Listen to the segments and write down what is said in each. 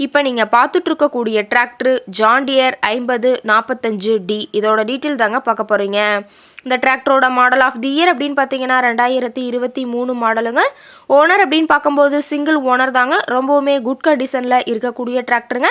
இப்போ நீங்கள் பார்த்துட்ருக்கக்கூடிய tractor John Deere ஐம்பது நாற்பத்தஞ்சு டி இதோட டீட்டெயில் தாங்க பார்க்க போகிறீங்க இந்த டிராக்டரோட மாடல் ஆஃப் தி இயர் அப்படின்னு பார்த்தீங்கன்னா ரெண்டாயிரத்தி இருபத்தி மூணு மாடலுங்க ஓனர் அப்படின்னு பார்க்கும்போது சிங்கிள் ஓனர் தாங்க. ரொம்பவுமே குட் கண்டிஷனில் இருக்கக்கூடிய டிராக்டருங்க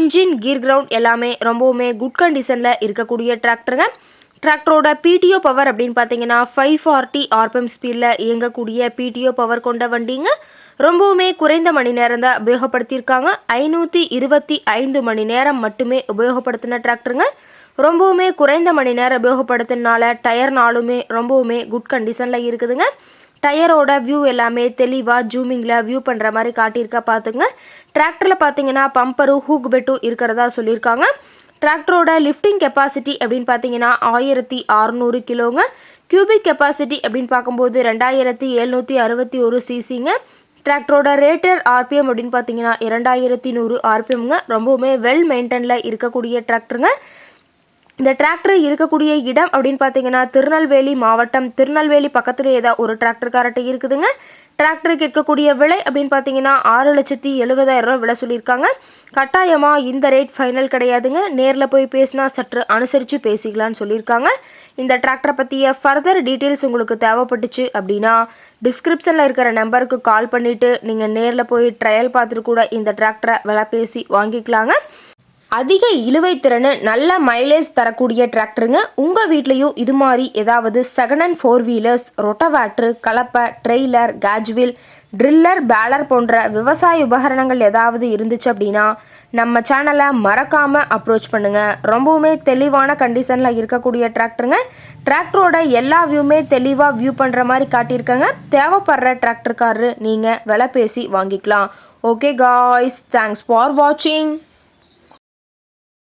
இன்ஜின் கீர் கிரவுண்ட் எல்லாமே ரொம்பவுமே குட் கண்டிஷனில் இருக்கக்கூடிய டிராக்டருங்க டிராக்டரோட பிடிஓ பவர் அப்படின்னு பார்த்தீங்கன்னா ஃபைவ் ஃபார்ட்டி ஆர்பிஎம் ஸ்பீடில் இயங்கக்கூடிய பிடிஓ பவர் கொண்ட வண்டிங்க. ரொம்பவுமே குறைந்த மணி நேரம் தான் உபயோகப்படுத்தியிருக்காங்க. ஐநூற்றி இருபத்தி ஐந்து மணி நேரம் மட்டுமே உபயோகப்படுத்தின டிராக்டருங்க ரொம்பவுமே குறைந்த மணி நேரம் உபயோகப்படுத்தினால டயர் நாளுமே ரொம்பவுமே குட் கண்டிஷனில் இருக்குதுங்க. டயரோட வியூ எல்லாமே தெளிவாக ஜூமிங்கில் வியூ பண்ணுற மாதிரி காட்டியிருக்கா பார்த்துங்க டிராக்டரில் பார்த்தீங்கன்னா பம்பரும் ஹூக் பெட்டும் இருக்கிறதா சொல்லியிருக்காங்க. டிராக்டரோட லிஃப்டிங் கெப்பாசிட்டி அப்படின்னு பார்த்தீங்கன்னா ஆயிரத்தி அறநூறு கிலோங்க. கியூபிக் கெப்பாசிட்டி அப்படின்னு பார்க்கும்போது ரெண்டாயிரத்தி எழுநூற்றி அறுபத்தி ஒரு சிசிங்க டிராக்டரோட ரேட்டர் ஆர்பிஎம் அப்படின்னு பார்த்தீங்கன்னா இரண்டாயிரத்தி நூறு ஆர்பிஎம்ங்க ரொம்பவுமே வெல் மெயின்டெனில் இருக்கக்கூடிய டிராக்டருங்க இந்த டிராக்டர் இருக்கக்கூடிய இடம் அப்படின்னு பார்த்தீங்கன்னா திருநெல்வேலி மாவட்டம். திருநெல்வேலி பக்கத்தில் ஏதாவது ஒரு டிராக்டர்காரட்டை இருக்குதுங்க. டிராக்டருக்கு இருக்கக்கூடிய விலை அப்படின்னு பார்த்தீங்கன்னா ஆறு லட்சத்தி எழுபதாயிரம் ரூபா விலை சொல்லியிருக்காங்க. கட்டாயமாக இந்த ரேட் ஃபைனல் கிடையாதுங்க. நேரில் போய் பேசினா சற்று அனுசரித்து பேசிக்கலான்னு சொல்லியிருக்காங்க. இந்த டிராக்டரை பற்றிய ஃபர்தர் டீட்டெயில்ஸ் உங்களுக்கு தேவைப்பட்டுச்சு அப்படின்னா டிஸ்கிரிப்ஷனில் இருக்கிற நம்பருக்கு கால் பண்ணிவிட்டு நீங்கள் நேரில் போய் ட்ரையல் பார்த்துட்டு கூட இந்த டிராக்டரை விலை பேசி வாங்கிக்கலாங்க. அதிக இழுவை திறன் நல்ல மைலேஜ் தரக்கூடிய டிராக்டருங்க உங்கள் வீட்லேயும் இது மாதிரி ஏதாவது second and four wheelers rotavator கலப்பை trailer cage wheel tiller baler போன்ற விவசாய உபகரணங்கள் ஏதாவது இருந்துச்சு அப்படின்னா நம்ம சேனலை மறக்காமல் அப்ரோச் பண்ணுங்கள் ரொம்பவுமே தெளிவான கண்டிஷனில் இருக்கக்கூடிய டிராக்டருங்க டிராக்டரோட எல்லா வியூமே தெளிவாக வியூ பண்ணுற மாதிரி காட்டியிருக்கேங்க. தேவைப்படுற டிராக்டர்காரரு நீங்கள் விலை பேசி வாங்கிக்கலாம். ஓகே காய்ஸ் தேங்க்ஸ் ஃபார் வாட்சிங்